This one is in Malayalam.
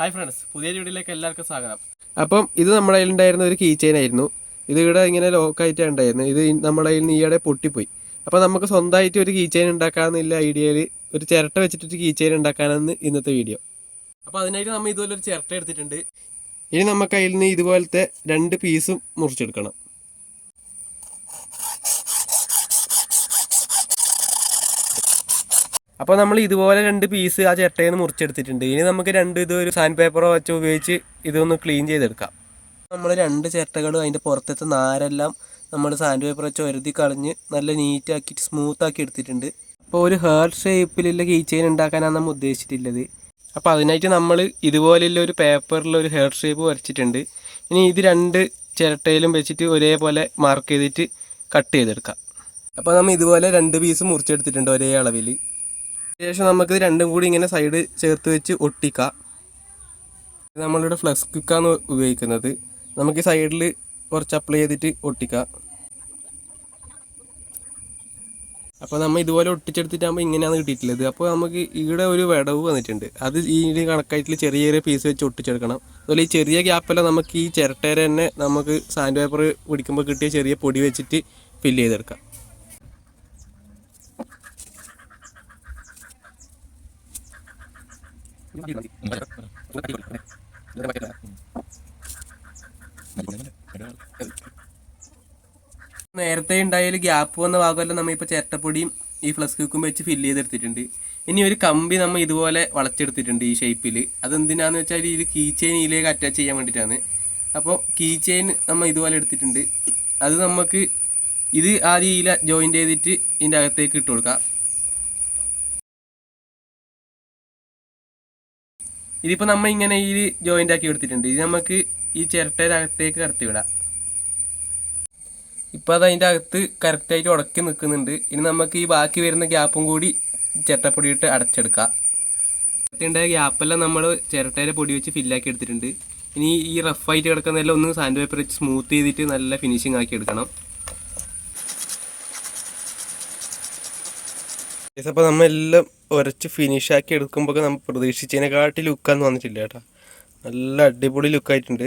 ഹായ് ഫ്രണ്ട്സ് പുതിയ വീഡിയോയിലേക്ക് എല്ലാവർക്കും സ്വാഗതം. അപ്പം ഇത് നമ്മുടെ കയ്യിലുണ്ടായിരുന്ന ഒരു കീ ചെയിൻ ആയിരുന്നു. ഇത് ഇവിടെ ഇങ്ങനെ ലോക്കായിട്ടാണ് ഉണ്ടായിരുന്നത് ഇത് നമ്മുടെ കയ്യിൽ നിന്ന് ഈയിടെ പൊട്ടിപ്പോയി. അപ്പോൾ നമുക്ക് സ്വന്തമായിട്ട് ഒരു കീ ചെയിൻ ഉണ്ടാക്കാമെന്നില്ല ഐഡിയയിൽ ഒരു ചിരട്ട വെച്ചിട്ടൊരു കീ ചെയിൻ ഉണ്ടാക്കാനാണ് ഇന്നത്തെ വീഡിയോ അപ്പോൾ അതിനായിട്ട് നമ്മൾ ഇതുപോലെ ഒരു ചിരട്ട എടുത്തിട്ടുണ്ട്. ഇനി നമുക്ക് അതിൽ നിന്ന് ഇതുപോലത്തെ രണ്ട് പീസും മുറിച്ചെടുക്കണം. അപ്പോൾ നമ്മൾ ഇതുപോലെ രണ്ട് പീസ് ആ ചിരട്ടയിൽ നിന്ന് മുറിച്ചെടുത്തിട്ടുണ്ട്. ഇനി നമുക്ക് രണ്ട് ഇത് ഒരു സാൻഡ് പേപ്പറോ വെച്ച് ഉപയോഗിച്ച് ഇതൊന്ന് ക്ലീൻ ചെയ്തെടുക്കാം. നമ്മൾ രണ്ട് ചിരട്ടകളും അതിന്റെ പുറത്തത്തെ നാരെല്ലാം നമ്മൾ സാൻഡ് പേപ്പർ വെച്ച് ഒരുതി കളഞ്ഞ് നല്ല നീറ്റ് ആക്കിയിട്ട് സ്മൂത്ത് ആക്കി എടുത്തിട്ടുണ്ട്. അപ്പോൾ ഒരു ഹേർ ഷേപ്പിലുള്ള കീ ചെയിൻ ഉണ്ടാക്കാനാണ് നമ്മൾ ഉദ്ദേശിച്ചിട്ടുള്ളത്. അപ്പോൾ അതിനായിട്ട് നമ്മൾ ഇതുപോലെയുള്ള ഒരു പേപ്പറിൽ ഒരു ഹെയർ ഷേപ്പ് വരച്ചിട്ടുണ്ട്. ഇനി ഇത് രണ്ട് ചിരട്ടയിലും വെച്ചിട്ട് ഒരേപോലെ മാർക്ക് ചെയ്തിട്ട് കട്ട് ചെയ്തെടുക്കാം. അപ്പോൾ നമ്മൾ ഇതുപോലെ രണ്ട് പീസ് മുറിച്ചെടുത്തിട്ടുണ്ട് ഒരേ അളവിൽ ശേഷം നമുക്ക് രണ്ടും കൂടി ഇങ്ങനെ സൈഡ് ചേർത്ത് വെച്ച് ഒട്ടിക്കാം. നമ്മളിവിടെ ഫ്ലക്സ് കുക്കാണ് ഉപയോഗിക്കുന്നത്. നമുക്ക് സൈഡിൽ കുറച്ച് അപ്ലൈ ചെയ്തിട്ട് ഒട്ടിക്കാം. അപ്പോൾ നമ്മൾ ഇതുപോലെ ഒട്ടിച്ചെടുത്തിട്ടാകുമ്പോൾ ഇങ്ങനെയാണ് കിട്ടിയിട്ടുള്ളത്. അപ്പോൾ നമുക്ക് ഇവിടെ ഒരു വിടവ് വന്നിട്ടുണ്ട്. അത് ഈ കണക്കായിട്ടുള്ള കണക്കായിട്ട് ചെറിയ ചെറിയ പീസ് വെച്ച് ഒട്ടിച്ചെടുക്കണം. അതുപോലെ ഈ ചെറിയ ഗ്യാപ്പെല്ലാം നമുക്ക് ഈ ചിരട്ടേരെ തന്നെ നമുക്ക് സാൻഡ് പേപ്പർ പിടിക്കുമ്പോൾ കിട്ടിയ ചെറിയ പൊടി വെച്ചിട്ട് ഫില്ല് ചെയ്തെടുക്കാം. നേരത്തെ ഉണ്ടായാൽ ഗ്യാപ്പ് വന്ന ഭാഗമെല്ലാം നമ്മൾ ഇപ്പോൾ ചിരട്ടപ്പൊടിയും ഈ ഫ്ലസ് ക്യൂക്കും വെച്ച് ഫില്ല് ചെയ്തെടുത്തിട്ടുണ്ട്. ഇനി ഒരു കമ്പി നമ്മൾ ഇതുപോലെ വളച്ചെടുത്തിട്ടുണ്ട് ഈ ഷേപ്പിൽ അതെന്തിനാന്ന് വെച്ചാൽ ഇത് കീ ചെയിൻ ഇതിലേക്ക് അറ്റാച്ച് ചെയ്യാൻ വേണ്ടിയിട്ടാണ് അപ്പോൾ കീ ചെയിൻ നമ്മൾ ഇതുപോലെ എടുത്തിട്ടുണ്ട്. അത് നമുക്ക് ഇത് ആദ്യം ഇല ജോയിന്റ് ചെയ്തിട്ട് ഇതിന്റെ അകത്തേക്ക് ഇട്ട് കൊടുക്കാം. ഇതിപ്പോൾ നമ്മ ഇങ്ങനെ ഈ ജോയിന്റ് ആക്കി എടുത്തിട്ടുണ്ട്. ഇത് നമുക്ക് ഈ ചിരട്ടയുടെ അകത്തേക്ക് കടത്തി വിടാം. ഇപ്പൊ അത് അതിന്റെ അകത്ത് കറക്റ്റായിട്ട് ഉടക്കി നിൽക്കുന്നുണ്ട് ഇനി നമുക്ക് ഈ ബാക്കി വരുന്ന ഗ്യാപ്പും കൂടി ചിരട്ടപ്പൊടി ഇട്ട് അടച്ചെടുക്കാം. ഗ്യാപ്പെല്ലാം നമ്മൾ ചിരട്ടയിലെ പൊടി വെച്ച് ഫില്ലാക്കി എടുത്തിട്ടുണ്ട്. ഇനി ഈ റഫായിട്ട് കിടക്കുന്നതെല്ലാം ഒന്ന് സാൻഡ് പേപ്പർ വെച്ച് സ്മൂത്ത് ചെയ്തിട്ട് നല്ല ഫിനിഷിംഗ് ആക്കി എടുക്കണം. അപ്പോൾ നമ്മളെല്ലാം ഉരച്ച് ഫിനിഷാക്കി എടുക്കുമ്പോൾ നമ്മൾ പ്രതീക്ഷിച്ചതിനെക്കാട്ടി ലുക്കാന്ന് വന്നിട്ടില്ല കേട്ടോ. നല്ല അടിപൊളി ലുക്കായിട്ടുണ്ട്